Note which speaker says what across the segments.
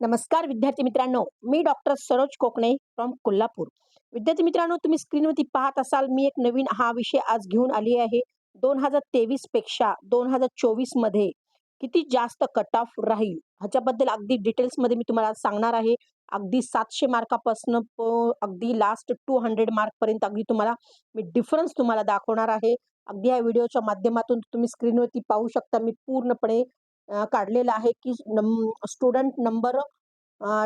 Speaker 1: नमस्कार विद्यार्थी मित्रांनो मी डॉक्टर सरोज कोकणे फ्रॉम कोल्हापूर. विद्यार्थी मित्रांनो तुम्ही स्क्रीनवरती पाहत असाल मी एक नवीन हा विषय आज घेऊन आली आहे. दोन हजार तेवीसपेक्षा दोन हजार चोवीसमध्ये किती जास्त कट ऑफ राहील? ह्याच्याबद्दल अगदी डिटेल्समध्ये मी तुम्हाला सांगणार आहे. अगदी सातशे मार्कापासून अगदी लास्ट टू हंड्रेड मार्कपर्यंत अगदी तुम्हाला मी डिफरन्स तुम्हाला दाखवणार आहे. अगदी या व्हिडिओच्या माध्यमातून तुम्ही स्क्रीनवरती पाहू शकता मी पूर्णपणे काढलेला आहे की स्टुडंट नंबर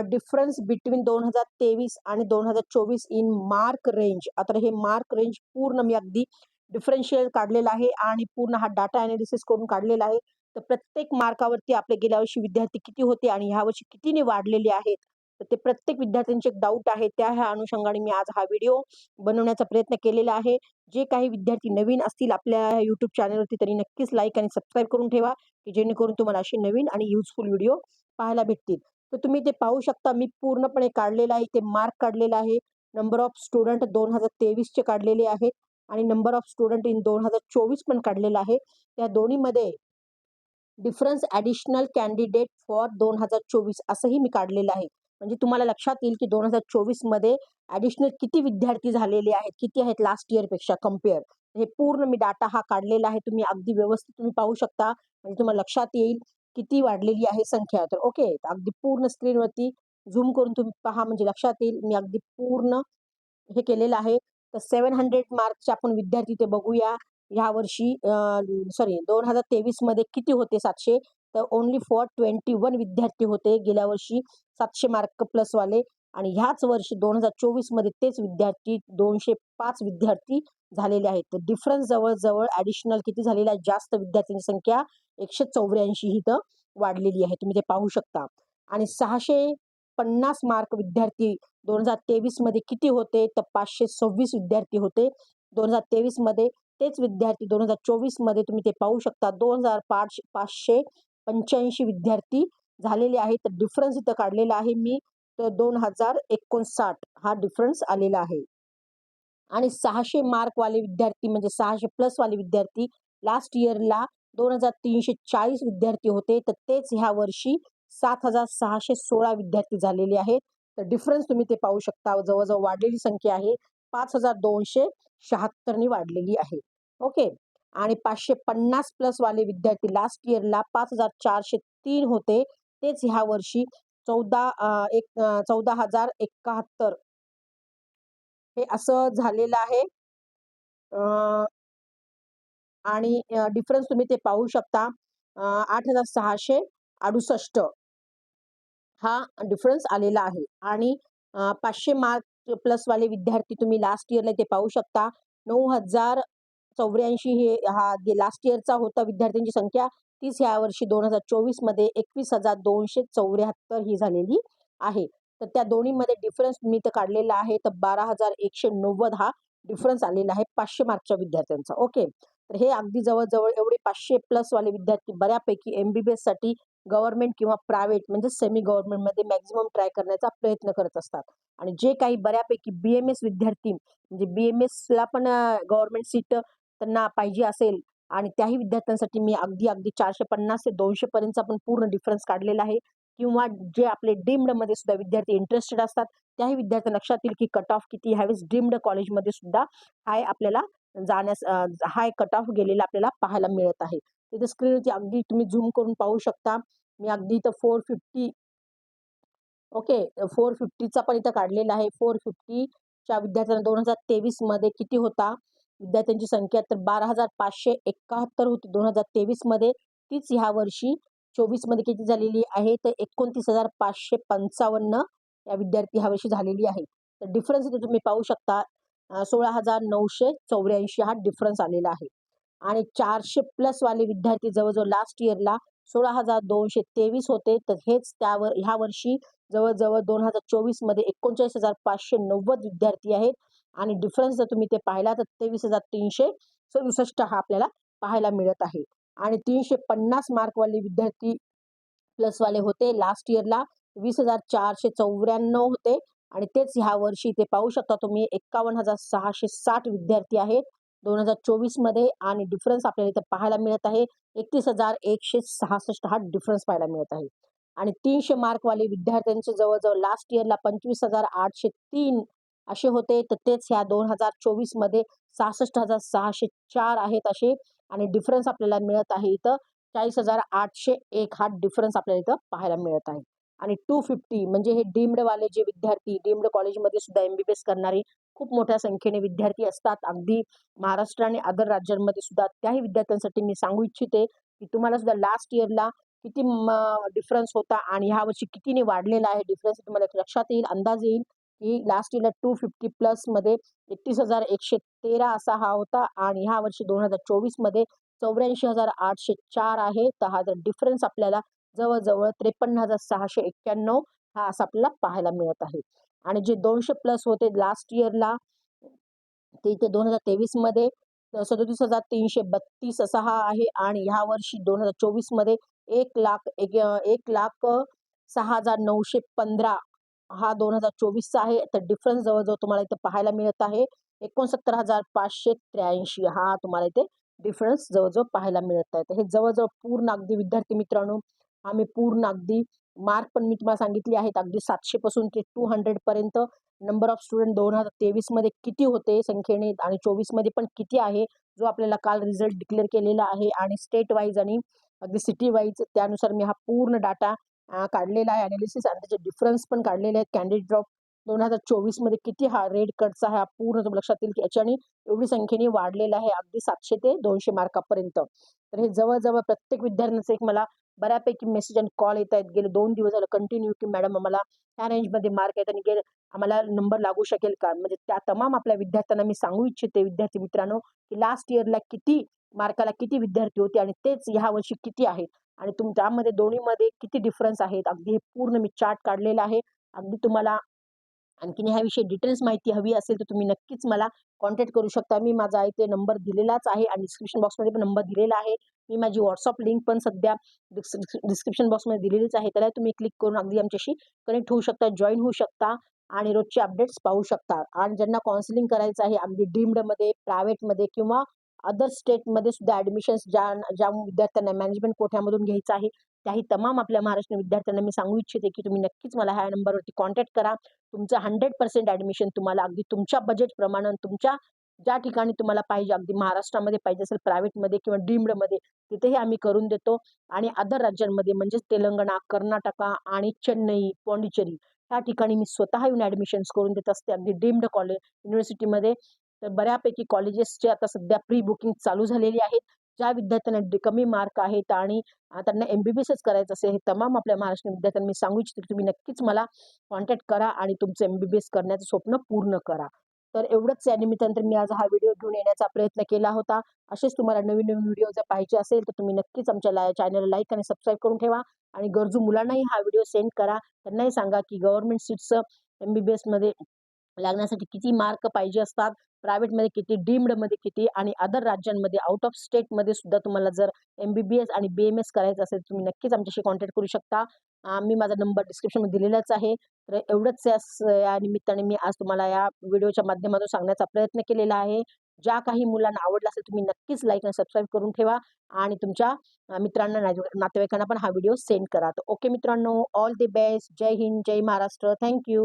Speaker 1: डिफरन्स बिटवीन दोन हजार तेवीस आणि दोन हजार चोवीस इन मार्क रेंज. आता हे मार्क रेंज पूर्ण मी अगदी डिफरन्शियल काढलेला आहे आणि पूर्ण हा डाटा अनालिसिस करून काढलेला आहे. तर प्रत्येक मार्कावरती आपले गेल्या वर्षी विद्यार्थी किती होते आणि ह्या वर्षी कितीने वाढलेले आहेत? तर ते प्रत्येक विद्यार्थ्यांचे डाऊट आहे त्या ह्या अनुषंगाने मी आज हा व्हिडिओ बनवण्याचा प्रयत्न केलेला आहे. जे काही विद्यार्थी नवीन असतील आपल्या युट्यूब चॅनलवरती तरी नक्कीच लाईक आणि सबस्क्राईब करून ठेवा की जेणेकरून तुम्हाला असे नवीन आणि युजफुल व्हिडिओ पाहायला भेटतील. तर तुम्ही ते पाहू शकता. मी पूर्णपणे काढलेलं आहे ते मार्क काढलेला आहे. नंबर ऑफ स्टुडंट दोन हजार तेवीसचे काढलेले आहेत आणि नंबर ऑफ स्टुडंट इन दोन हजार चोवीस पण काढलेला आहे. त्या दोन्हीमध्ये डिफरन्स ॲडिशनल कॅन्डिडेट फॉर दोन हजार चोवीस असंही मी काढलेलं आहे. म्हणजे तुम्हाला लक्षात येईल की दोन हजार चोवीसमध्ये ॲडिशनल किती विद्यार्थी झालेले आहेत किती आहेत लास्ट इयरपेक्षा कंपेअर हे पूर्ण मी डाटा हा काढलेला आहे तुम्ही अगदी व्यवस्थित तुम्ही पाहू शकता. म्हणजे तुम्हाला लक्षात येईल किती वाढलेली आहे संख्या. तर ओके अगदी पूर्ण स्क्रीनवरती झूम करून तुम्ही पहा म्हणजे लक्षात येईल मी अगदी पूर्ण हे केलेलं आहे. तर सेवन हंड्रेड मार्कचे आपण विद्यार्थी ते बघूया. ह्या वर्षी सॉरी दोन हजार तेवीसमध्ये किती होते सातशे? तर ओनली फॉर ट्वेंटी वन विद्यार्थी होते गेल्या वर्षी सातशे मार्क प्लसवाले आणि ह्याच वर्षी दोन हजार चोवीसमध्ये तेच विद्यार्थी दोनशे पाच विद्यार्थी झालेले आहेत. तर डिफरन्स जवळजवळ ॲडिशनल किती झालेला आहे जास्त विद्यार्थ्यांची संख्या एकशे चौऱ्याऐंशी ही तर वाढलेली आहे. तुम्ही ते पाहू शकता. आणि सहाशे पन्नास मार्क विद्यार्थी दोन हजार तेवीसमध्ये किती होते? तर पाचशे सव्वीस विद्यार्थी होते. दोन हजार तेवीसमध्ये तेच विद्यार्थी दोन हजार चोवीसमध्ये तुम्ही ते पाहू शकता. दोन हजार पाच पाचशे पंच्याऐंशी विद्यार्थी झालेले आहेत. तर डिफरन्स इथं काढलेला आहे मी. तर दोन हजार एकोणसाठ हा डिफरन्स आलेला आहे. आणि सहाशे मार्कवाले विद्यार्थी म्हणजे सहाशे प्लसवाले विद्यार्थी लास्ट इयरला दोन हजार तीनशे चाळीस विद्यार्थी होते. तर तेच ह्या वर्षी सात हजार सहाशे सोळा विद्यार्थी झालेले आहेत. तर डिफरन्स तुम्ही ते पाहू शकता. जवळजवळ वाढलेली संख्या आहे. पाच हजार दोनशे शहात्तरनी वाढलेली आहे. ओके आणि पाचशे पन्नास प्लस वाले विद्यार्थी लास्ट इयरला पाच हजार चारशे तीन होते. तेच ह्या वर्षी चौदा एक चौदा हजार एकाहत्तर. हे असं झालेलं आहे. आणि डिफरन्स तुम्ही ते पाहू शकता. आठ हजार सहाशे अडुसष्ट. हा डिफरन्स आलेला आहे. आणि पाचशे मार्क प्लसवाले विद्यार्थी तुम्ही लास्ट इयरला ते पाहू शकता. नऊ हजार चौऱ्याऐंशी हे हा लास्ट इयरचा होता विद्यार्थ्यांची संख्या तीच ह्या वर्षी दोन हजार चोवीसमध्ये एकवीस हजार दोनशे चौऱ्याहत्तर ही झालेली आहे. तर त्या दोन्हीमध्ये डिफरन्स मी तर काढलेला आहे. तर बारा हजार एकशे नव्वद हा डिफरन्स आलेला आहे पाचशे मार्कच्या विद्यार्थ्यांचा. ओके तर हे अगदी जवळजवळ एवढे पाचशे प्लसवाले विद्यार्थी बऱ्यापैकी एम बी बी एससाठी गव्हर्नमेंट किंवा प्रायव्हेट म्हणजे सेमी गव्हर्नमेंटमध्ये मॅक्झिमम ट्राय करण्याचा प्रयत्न करत असतात. आणि जे काही बऱ्यापैकी बी एम एस विद्यार्थी म्हणजे बी एम एसला पण गव्हर्नमेंट सीट त्यांना पाहिजे असेल आणि त्याही विद्यार्थ्यांसाठी मी अगदी अगदी चारशे पन्नास ते दोनशे पर्यंत पण पूर्ण डिफरन्स काढलेला आहे. किंवा जे आपले डीम्डमध्ये सुद्धा विद्यार्थी इंटरेस्टेड असतात त्याही विद्यार्थ्यांना लक्षात येईल की कट ऑफ किती ह्यावेळेस डीम्ड कॉलेजमध्ये सुद्धा हाय आपल्याला जाण्यास हाय कट ऑफ गेलेला आपल्याला पाहायला मिळत आहे. तिथे स्क्रीनवरती अगदी तुम्ही झूम करून पाहू शकता. मी अगदी इथं फोर फिफ्टी ओके फोर फिफ्टीचा पण इथं काढलेला आहे. फोर फिफ्टीच्या विद्यार्थ्यांना दोन हजार तेवीसमध्ये किती होता? विद्यार्थ्यांची संख्या तर बारा हजार पाचशे एकाहत्तर होती. दोन हजार तेवीसमध्ये तीच ह्या वर्षी चोवीसमध्ये किती झालेली आहे? तर एकोणतीस हजार पाचशे पंचावन्न या विद्यार्थी ह्या वर्षी झालेली आहे. तर डिफरन्स इथे तुम्ही पाहू शकता सोळा हजार नऊशे चौऱ्याऐंशी हा डिफरन्स आलेला आहे. आणि चारशे प्लसवाले विद्यार्थी जवळजवळ लास्ट इयरला सोळा हजार दोनशे तेवीस होते. तर हेच त्यावर ह्या वर्षी जवळजवळ दोन हजार चोवीसमध्ये एकोणचाळीस हजार पाचशे नव्वद विद्यार्थी आहेत. आणि डिफरन्स जर तुम्ही ते पाहिला तर तेवीस हजार तीनशे सदुसष्ट हा आपल्याला पाहायला मिळत आहे. आणि तीनशे पन्नास मार्कवाले विद्यार्थी प्लसवाले होते. लास्ट इयरला वीस हजार चारशे चौऱ्याण्णव होते. आणि तेच ह्या वर्षी ते पाहू शकता तुम्ही एक्कावन्न हजार सहाशे साठ विद्यार्थी आहेत दोन हजार चोवीसमध्ये आणि डिफरन्स आपल्याला इथं पाहायला मिळत आहे. एकतीस हजार एकशे सहासष्ट हा डिफरन्स पाहायला मिळत आहे. आणि तीनशे मार्कवाले विद्यार्थ्यांचे जवळजवळ लास्ट इयरला पंचवीस हजार आठशे तीन असे होते. तर तेच ह्या दोन हजार चोवीसमध्ये सहासष्ट हजार सहाशे चार आहेत असे आणि डिफरन्स आपल्याला मिळत आहे इथं. चाळीस हजार आठशे एक हा डिफरन्स आपल्याला इथं पाहायला मिळत आहे. आणि टू फिफ्टी म्हणजे हे डीम्डवाले जे विद्यार्थी डीम्ड कॉलेजमध्ये सुद्धा एम बी बी एस करणारे खूप मोठ्या संख्येने विद्यार्थी असतात. अगदी महाराष्ट्र आणि अदर राज्यांमध्ये सुद्धा त्याही विद्यार्थ्यांसाठी मी सांगू इच्छिते की तुम्हाला सुद्धा लास्ट इयरला किती डिफरन्स होता आणि ह्या वर्षी कितीने वाढलेला आहे. डिफरन्स तुम्हाला एक लक्षात येईल अंदाज येईल. की लास्ट इयरला टू फिफ्टी प्लसमध्ये एकतीस हजार एकशे तेरा असा हा होता आणि ह्या वर्षी दोन हजार चोवीसमध्ये चौऱ्याऐंशी हजार आठशे चार आहे. तर हा जर डिफरन्स आपल्याला जवळजवळ त्रेपन्न हजार सहाशे एक्क्याण्णव हा असा आपल्याला पाहायला मिळत आहे. आणि जे दोनशे प्लस होते लास्ट इयरला ते इथे दोन हजार तेवीसमध्ये सदोतीस हजार तीनशे बत्तीस असा हा आहे आणि ह्या वर्षी दोन हजार चोवीसमध्ये एक लाख एक एक लाख सहा हजार नऊशे पंधरा हा दोन हजार चोवीसचा आहे. तर डिफरन्स जवळजवळ तुम्हाला इथे पाहायला मिळत आहे. एकोणसत्तर हजार पाचशे त्र्याऐंशी हा तुम्हाला इथे डिफरन्स जवळजवळ पाहायला मिळत आहे. तर हे जवळजवळ पूर्ण अगदी विद्यार्थी मित्रांनो आम्ही पूर्ण अगदी मार्क पण मी तुम्हाला सांगितले आहेत. अगदी सातशे पासून ते टू हंड्रेड पर्यंत नंबर ऑफ स्टुडंट दोन हजार तेवीसमध्ये किती होते संख्येने आणि चोवीसमध्ये पण किती आहे जो आपल्याला काल रिझल्ट डिक्लेअर केलेला आहे. आणि स्टेट वाईज आणि अगदी सिटी वाईज त्यानुसार मी हा पूर्ण डाटा काढलेला आहे. अनालिसिस आणि त्याचे डिफरन्स पण काढलेले आहेत. कॅन्डिडेट ड्रॉप दोन हजार चोवीसमध्ये किती हा रेड कटचा हा पूर्ण लक्षात येईल की याच्याने एवढी संख्येने वाढलेला आहे. अगदी सातशे ते दोनशे मार्कापर्यंत. तर हे जवळजवळ प्रत्येक विद्यार्थ्यांचं एक मला बऱ्यापैकी मेसेज आणि कॉल येत आहेत. गेले दोन दिवस झालं कंटिन्यू की मॅडम आम्हाला ह्या रेंजमध्ये मार्क आहेत आणि गेले आम्हाला नंबर लागू शकेल का? म्हणजे त्या तमाम आपल्या विद्यार्थ्यांना मी सांगू इच्छिते विद्यार्थी मित्रांनो की लास्ट इयरला किती मार्काला किती विद्यार्थी होते आणि तेच ह्या वर्षी किती आहेत? आणि तुम त्यामध्ये दोन्हीमध्ये किती डिफरन्स आहेत? अगदी हे पूर्ण मी चार्ट काढलेला आहे. अगदी तुम्हाला आणखीन ह्याविषयी डिटेल्स माहिती हवी असेल तर तुम्ही नक्कीच मला कॉन्टॅक्ट करू शकता. मी माझा इथे नंबर दिलेलाच आहे आणि डिस्क्रिप्शन बॉक्समध्ये पण नंबर दिलेला आहे. मी माझी व्हॉट्सअप लिंक पण सध्या डिस्क्रिप्शन बॉक्समध्ये दिलेलीच आहे. त्याला तुम्ही क्लिक करून अगदी आमच्याशी कनेक्ट होऊ शकता जॉईन होऊ शकता आणि रोजचे अपडेट्स पाहू शकता. आणि ज्यांना काउन्सिलिंग करायचं आहे अगदी डीम्डमध्ये प्रायव्हेटमध्ये किंवा अदर स्टेटमध्ये सुद्धा ॲडमिशन्स ज्या ज्या विद्यार्थ्यांना मॅनेजमेंट कोठ्यामधून घ्यायचं आहे त्याही तमाम आपल्या महाराष्ट्र विद्यार्थ्यांना मी सांगू इच्छिते की तुम्ही नक्कीच मला ह्या नंबरवरती कॉन्टॅक्ट करा. तुमचं हंड्रेड पर्सेंट ॲडमिशन तुम्हाला अगदी तुमच्या बजेटप्रमाणे तुमच्या ज्या ठिकाणी तुम्हाला पाहिजे अगदी महाराष्ट्रामध्ये पाहिजे असेल प्रायव्हेटमध्ये किंवा डीम्डमध्ये तिथेही आम्ही करून देतो. आणि अदर राज्यांमध्ये म्हणजेच तेलंगणा कर्नाटका आणि चेन्नई पॉंडिचेरी त्या ठिकाणी मी स्वतः येऊन ॲडमिशन्स करून देत असते. अगदी डीम्ड कॉलेज युनिव्हर्सिटीमध्ये तर बऱ्यापैकी कॉलेजेसचे आता सध्या प्री बुकिंग चालू झालेली आहेत. ज्या विद्यार्थ्यांना कमी मार्क आहेत आणि त्यांना एम बी बी एसच करायचं असेल हे तमाम आपल्या महाराष्ट्र विद्यार्थ्यांना मी सांगू इच्छिते तुम्ही नक्कीच मला कॉन्टॅक्ट करा आणि तुमचं एम बी बी एस करण्याचं स्वप्न पूर्ण करा. तर एवढंच या निमित्तानं मी आज हा व्हिडिओ घेऊन येण्याचा प्रयत्न केला होता. असेच तुम्हाला नवीन नवीन व्हिडिओ जर पाहिजे असेल तर तुम्ही नक्कीच आमच्या चॅनलला लाईक आणि सबस्क्राईब करून ठेवा. आणि गरजू मुलांनाही हा व्हिडिओ सेंड करा. त्यांनाही सांगा की government seats M B B एसमध्ये लागण्यासाठी किती मार्क पाहिजे असतात? प्रायव्हेटमध्ये किती? डीम्डमध्ये किती? आणि अदर राज्यांमध्ये आउट ऑफ स्टेटमध्ये सुद्धा तुम्हाला जर एम बी बी एस आणि बी एम एस करायचं असेल तुम्ही नक्कीच आमच्याशी कॉन्टॅक्ट करू शकता. मी माझा नंबर डिस्क्रिप्शनमध्ये दिलेलाच आहे. तर एवढंच या निमित्ताने मी आज तुम्हाला या व्हिडिओच्या माध्यमातून सांगण्याचा प्रयत्न केलेला आहे. ज्या काही मुलांना आवडला असेल तुम्ही नक्कीच लाईक आणि सबस्क्राईब करून ठेवा. आणि तुमच्या मित्रांना नातेवाईकांना पण हा व्हिडिओ सेंड करा. तर ओके मित्रांनो ऑल दी बेस्ट जय हिंद जय महाराष्ट्र. Thank you